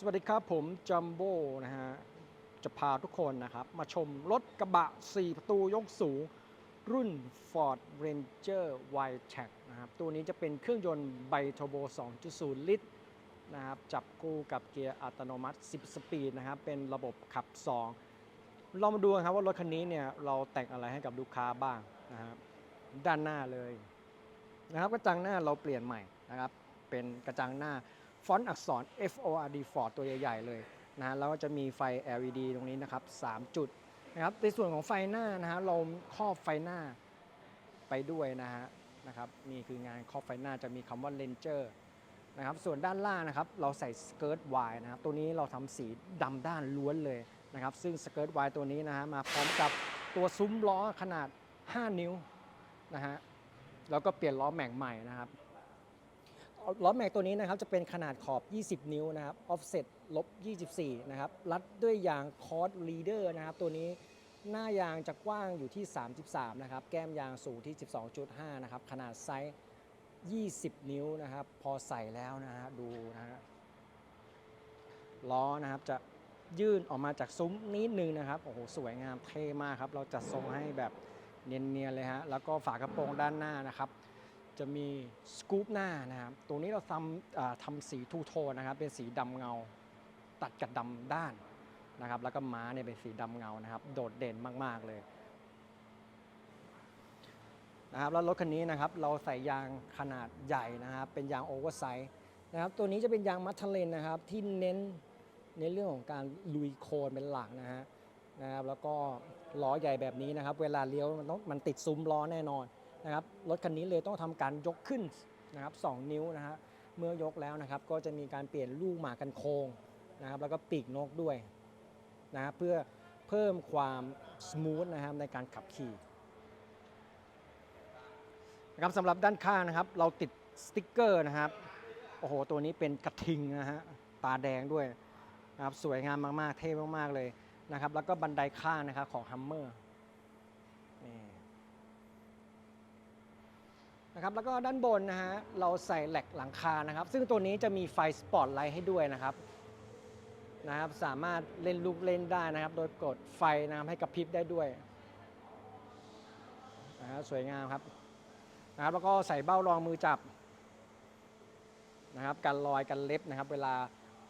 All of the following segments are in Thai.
สวัสดีครับผมจัมโบ้นะฮะจะพาทุกคนนะครับ มาชมรถกระบะ 4 ประตูยกสูง รุ่น Ford Ranger Wildtrak นะครับ ตัวนี้จะเป็นเครื่องยนต์ไบโทโบ 2.0 ลิตรนะครับ จับคู่กับเกียร์อัตโนมัติ 10 สปีดนะครับ เป็นระบบขับ 2 เรามาดูกันครับว่ารถคันนี้เนี่ยเราแต่งอะไรให้กับลูกค้าบ้างนะครับ ด้านหน้าเลยนะครับกระจังหน้าเราเปลี่ยนใหม่นะครับ เป็นกระจังหน้า ฟอนต์อักษร F O R D Ford ตัวใหญ่ๆเลยนะฮะแล้วก็จะมีไฟ LED ตรงนี้นะครับ 3 จุดนะครับในส่วนของไฟหน้านะฮะเราครอบไฟหน้าไปด้วยนะฮะนะครับนี่คืองานครอบไฟหน้าจะมีคำว่า Ranger นะครับส่วนด้านล่างนะครับเราใส่สเกิร์ตไวนะครับตัวนี้เราทำสีดำด้านล้วนเลยนะครับซึ่งสเกิร์ตไวตัวนี้นะฮะมาพร้อมกับตัวซุ้มล้อขนาด 5 นิ้วนะฮะแล้วก็เปลี่ยนล้อแม็กใหม่นะครับ ล้อแม็กตัวนี้นะครับจะเป็นขนาดขอบ 20 นิ้วนะครับ offset ลบ 24 นะครับ รัดด้วยยางคอร์ดลีเดอร์นะครับ ตัวนี้หน้ายางจะกว้างอยู่ที่ 33 นะครับ แก้มยางสูงที่ 12.5 นะครับ ขนาดไซส์ 20 นิ้วนะครับ พอใส่แล้วนะฮะดูนะฮะล้อนะครับจะยื่นออกมาจากซุ้มนิดนึงนะครับ โอ้โห สวยงามเท่มากครับ เราจัดทรงให้แบบเนียนๆเลยฮะ แล้วก็ฝากระโปรงด้านหน้านะครับ จะมีสกู๊ปหน้านะครับ ตรงนี้เราทำทำสีทูโทนนะครับ เป็นสีดำเงา ตัดกับดำด้านนะครับ แล้วก็ม้าเนี่ยเป็นสีดำเงานะครับ โดดเด่นมาก ๆ เลยนะครับ แล้วรถคันนี้นะครับ เราใส่ยางขนาดใหญ่นะครับ เป็นยางโอเวอร์ไซส์นะครับ ตัวนี้จะเป็นยางมัทเทเลนนะครับ ที่เน้นในเรื่องของการลุยโคลนเป็นหลักนะฮะนะครับ แล้วก็ล้อใหญ่แบบนี้นะครับ เวลาเลี้ยวมันต้องมันติดซุ้มล้อแน่นอน นะครับรถคันนี้เลยต้องทำการยกขึ้นนะครับ2นิ้วนะฮะเมื่อยกแล้วนะครับ ก็จะมีการเปลี่ยนลูกหมากกันโค้งนะครับ แล้วก็ปีกนกด้วยนะครับเพื่อเพิ่มความสมูทนะครับในการขับขี่นะครับสำหรับด้านข้างนะครับ เราติดสติ๊กเกอร์นะครับโอ้โหตัวนี้เป็นกระทิงนะฮะตาแดงด้วยนะครับสวยงามมากๆ เท่มากๆเลยนะครับ แล้วก็บันไดข้างนะครับของฮัมเมอร์นี่ นะครับแล้วก็ด้านบนนะฮะเราใส่แหลกหลังคานะครับ ซึ่งตัวนี้จะมีไฟสปอตไลท์ให้ด้วยนะครับนะครับสามารถเล่นลูกเล่นได้นะครับ โดยกดไฟนะครับให้กระพริบได้ด้วยนะฮะสวยงามครับนะครับ แล้วก็ใส่เบ้ารองมือจับนะครับกันรอยกันเล็บนะครับ เวลา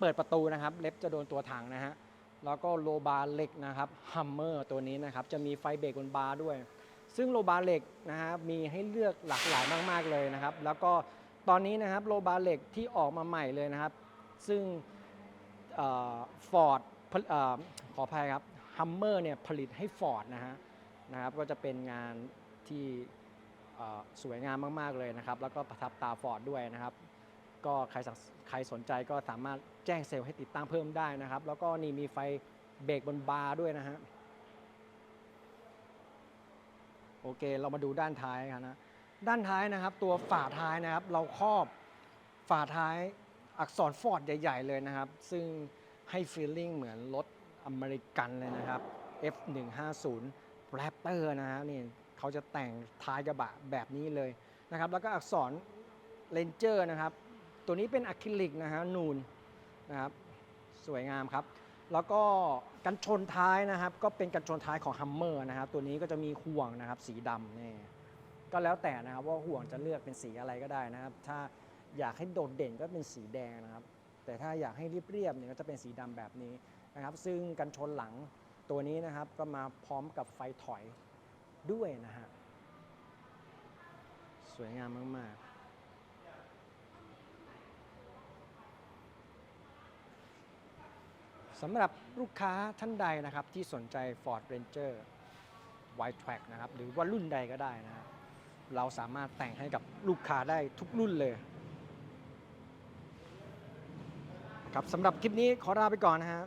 เปิดประตูนะครับ เล็บจะโดนตัวถังนะฮะแล้วก็โลบาร์เหล็กนะครับฮัมเมอร์ตัวนี้นะครับ จะมีไฟเบรกบนบาร์ด้วย ซึ่งโลบาเหล็กนะครับมีให้เลือกหลากหลายมาก ๆ เลยนะครับ แล้วก็ตอนนี้นะครับโลบาเหล็กที่ออกมาใหม่เลยนะครับ ซึ่งฟอร์ดขออภัยครับฮัมเมอร์เนี่ยผลิตให้ฟอร์ดนะฮะนะครับก็จะเป็นงานที่สวยงามมาก ๆ เลยนะครับ แล้วก็ประทับตาฟอร์ดด้วยนะครับ ก็ใครสังใครสนใจก็สามารถแจ้งเซลล์ให้ติดตั้งเพิ่มได้นะครับ แล้วก็นี่มีไฟเบรกบนบาร์ด้วยนะฮะ โอเค เรามาดูด้านท้ายกันนะด้านท้ายนะครับ ตัวฝาท้ายนะครับ เราครอบฝาท้ายอักษรฟอร์ดใหญ่ ๆ เลยนะครับ ซึ่งให้ฟีลลิ่งเหมือนรถอเมริกันเลยนะครับ F150 Raptor นะฮะนี่เขาจะแต่งท้ายกระบะแบบนี้เลยนะครับ แล้วก็อักษร Ranger นะครับ ตัวนี้เป็นอะคริลิกนะฮะนูนนะครับ สวยงามครับ แล้วก็กันชนท้ายนะครับ ก็เป็นกันชนท้ายของ Hummer นะครับ ตัวนี้ก็จะมีห่วงนะครับ สีดำนี่ก็แล้วแต่นะครับว่าห่วงจะเลือกเป็นสีอะไรก็ได้นะครับ ถ้าอยากให้โดดเด่นก็เป็นสีแดงนะครับ แต่ถ้าอยากให้เรียบๆเนี่ยก็จะเป็นสีดำแบบนี้นะครับ ซึ่งกันชนหลังตัวนี้นะครับ ก็มาพร้อมกับไฟถอยด้วยนะฮะสวยงามมากๆ สำหรับลูกค้าท่านใดนะครับที่สนใจ Ford Ranger White Track นะครับหรือว่ารุ่นใดก็ได้นะครับเราสามารถแต่งให้กับลูกค้าได้ทุกรุ่นเลยครับสำหรับคลิปนี้ขอลาไปก่อนนะฮะ